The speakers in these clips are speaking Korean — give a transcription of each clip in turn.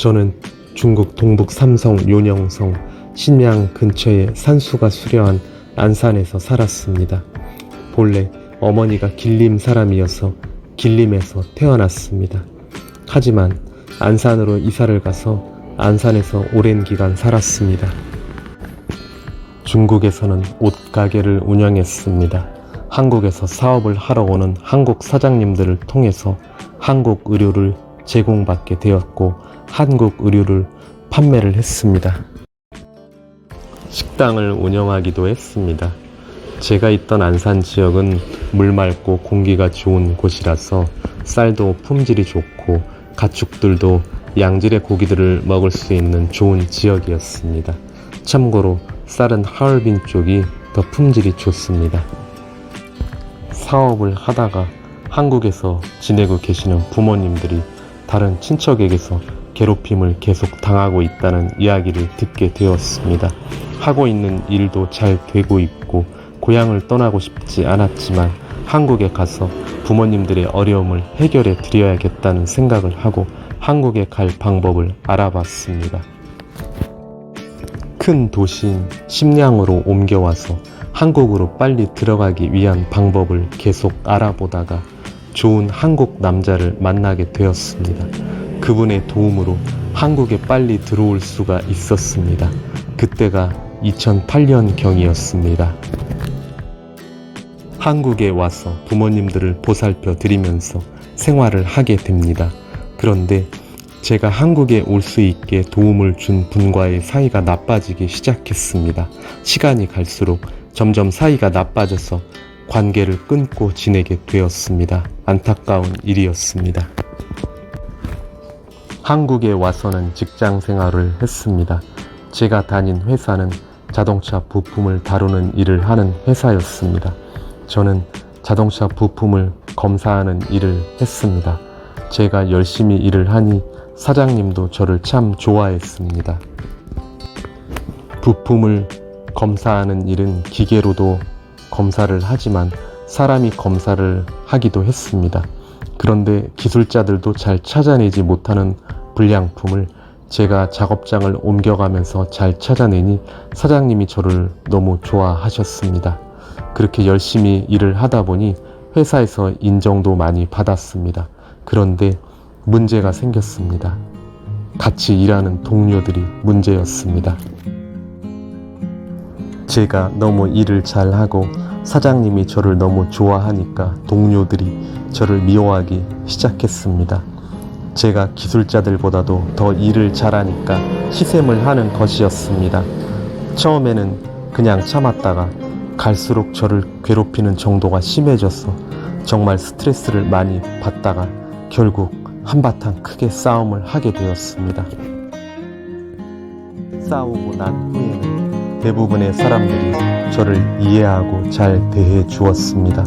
저는 중국 동북 삼성 요녕성 신양 근처의 산수가 수려한 안산에서 살았습니다. 본래 어머니가 길림 사람이어서 길림에서 태어났습니다. 하지만 안산으로 이사를 가서 안산에서 오랜 기간 살았습니다. 중국에서는 옷 가게를 운영했습니다. 한국에서 사업을 하러 오는 한국 사장님들을 통해서 한국 의류를 제공받게 되었고 한국 의류를 판매를 했습니다. 식당을 운영하기도 했습니다. 제가 있던 안산 지역은 물 맑고 공기가 좋은 곳이라서 쌀도 품질이 좋고 가축들도 양질의 고기들을 먹을 수 있는 좋은 지역이었습니다. 참고로 쌀은 하얼빈 쪽이 더 품질이 좋습니다. 사업을 하다가 한국에서 지내고 계시는 부모님들이 다른 친척에게서 괴롭힘을 계속 당하고 있다는 이야기를 듣게 되었습니다. 하고 있는 일도 잘 되고 있고 고향을 떠나고 싶지 않았지만 한국에 가서 부모님들의 어려움을 해결해 드려야겠다는 생각을 하고 한국에 갈 방법을 알아봤습니다. 큰 도시인 심양으로 옮겨와서 한국으로 빨리 들어가기 위한 방법을 계속 알아보다가 좋은 한국 남자를 만나게 되었습니다. 그분의 도움으로 한국에 빨리 들어올 수가 있었습니다. 그때가 2008년 경이었습니다. 한국에 와서 부모님들을 보살펴 드리면서 생활을 하게 됩니다. 그런데 제가 한국에 올 수 있게 도움을 준 분과의 사이가 나빠지기 시작했습니다. 시간이 갈수록 점점 사이가 나빠져서 관계를 끊고 지내게 되었습니다. 안타까운 일이었습니다. 한국에 와서는 직장 생활을 했습니다. 제가 다닌 회사는 자동차 부품을 다루는 일을 하는 회사였습니다. 저는 자동차 부품을 검사하는 일을 했습니다. 제가 열심히 일을 하니 사장님도 저를 참 좋아했습니다. 부품을 검사하는 일은 기계로도 검사를 하지만 사람이 검사를 하기도 했습니다. 그런데 기술자들도 잘 찾아내지 못하는 불량품을 제가 작업장을 옮겨가면서 잘 찾아내니 사장님이 저를 너무 좋아하셨습니다. 그렇게 열심히 일을 하다 보니 회사에서 인정도 많이 받았습니다. 그런데 문제가 생겼습니다. 같이 일하는 동료들이 문제였습니다. 제가 너무 일을 잘하고 사장님이 저를 너무 좋아하니까 동료들이 저를 미워하기 시작했습니다. 제가 기술자들보다도 더 일을 잘하니까 희생을 하는 것이었습니다. 처음에는 그냥 참았다가 갈수록 저를 괴롭히는 정도가 심해져서 정말 스트레스를 많이 받다가 결국 한바탕 크게 싸움을 하게 되었습니다. 싸우고 난 후에는 대부분의 사람들이 저를 이해하고 잘 대해 주었습니다.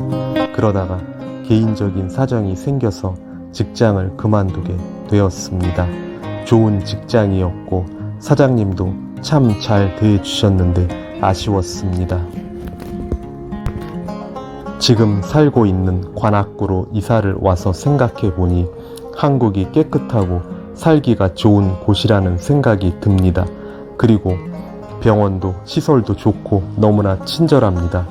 그러다가 개인적인 사정이 생겨서 직장을 그만두게 되었습니다. 좋은 직장이었고 사장님도 참 잘 대해 주셨는데 아쉬웠습니다. 지금 살고 있는 관악구로 이사를 와서 생각해 보니 한국이 깨끗하고 살기가 좋은 곳이라는 생각이 듭니다. 그리고 병원도 시설도 좋고 너무나 친절합니다.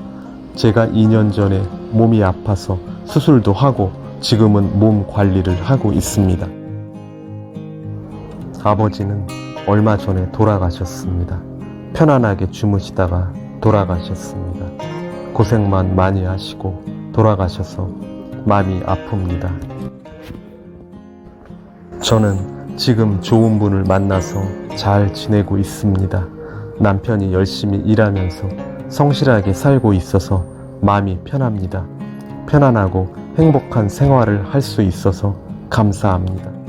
제가 2년 전에 몸이 아파서 수술도 하고 지금은 몸 관리를 하고 있습니다. 아버지는 얼마 전에 돌아가셨습니다. 편안하게 주무시다가 돌아가셨습니다. 고생만 많이 하시고 돌아가셔서 마음이 아픕니다. 저는 지금 좋은 분을 만나서 잘 지내고 있습니다. 남편이 열심히 일하면서 성실하게 살고 있어서 마음이 편합니다. 편안하고 행복한 생활을 할 수 있어서 감사합니다.